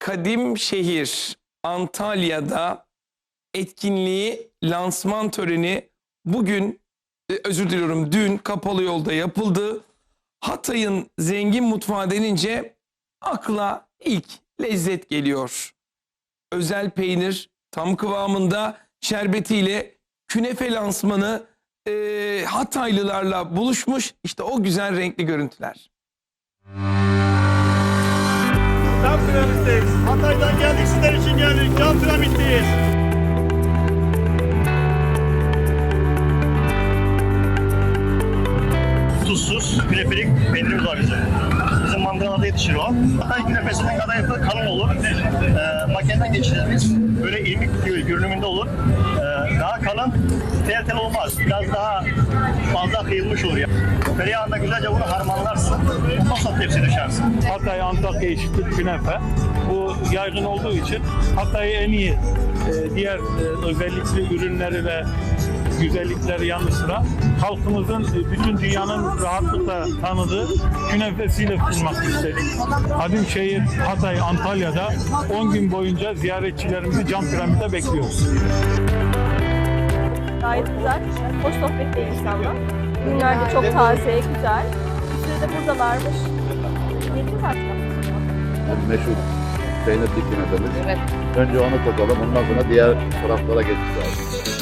Kadim Şehir Antalya'da etkinliği lansman töreni bugün e, özür diliyorum dün kapalı yolda yapıldı. Hatay'ın zengin mutfağı denince akla ilk lezzet geliyor. Özel peynir tam kıvamında şerbetiyle künefe lansmanı e, Hataylılarla buluşmuş. İşte o güzel renkli görüntüler. Piramitteyiz. Hatay'dan geldik sizler için geldik. Cam piramitteyiz. Tuzsuz, künefelik peynirimiz var bizim. Bizim mandırada yetişir o. Hatay künefesinin kadayıfı kalın olur. Ee, makineden geçiririz. Böyle irmik görünümünde olur. Ee, daha kalın, tel tel olmaz. Biraz daha fazla kıyılmış olur. Yani. Tereyağında güzelce bunu harmanlarsın. Ondan sonra tepsi düşersin. Hatay, Antakya eşittir künefe. Bu yaygın olduğu için Hatay'ı en iyi e, diğer e, özellikli ürünleri ve güzellikleri yanı sıra halkımızın e, bütün dünyanın rahatlıkla tanıdığı künefesiyle sunmak istedik. Kadimşehir, Hatay, Antalya'da 10 gün boyunca ziyaretçilerimizi cam piramide bekliyoruz. Gayet güzel. Hoş sohbetli insanlar. Ürünler de çok taze, güzel. Bir süre de buradalarmış. Yedin artık. meşhur peynirli künefemiz. Evet. Önce onu tadalım, ondan sonra diğer taraflara geçeceğiz.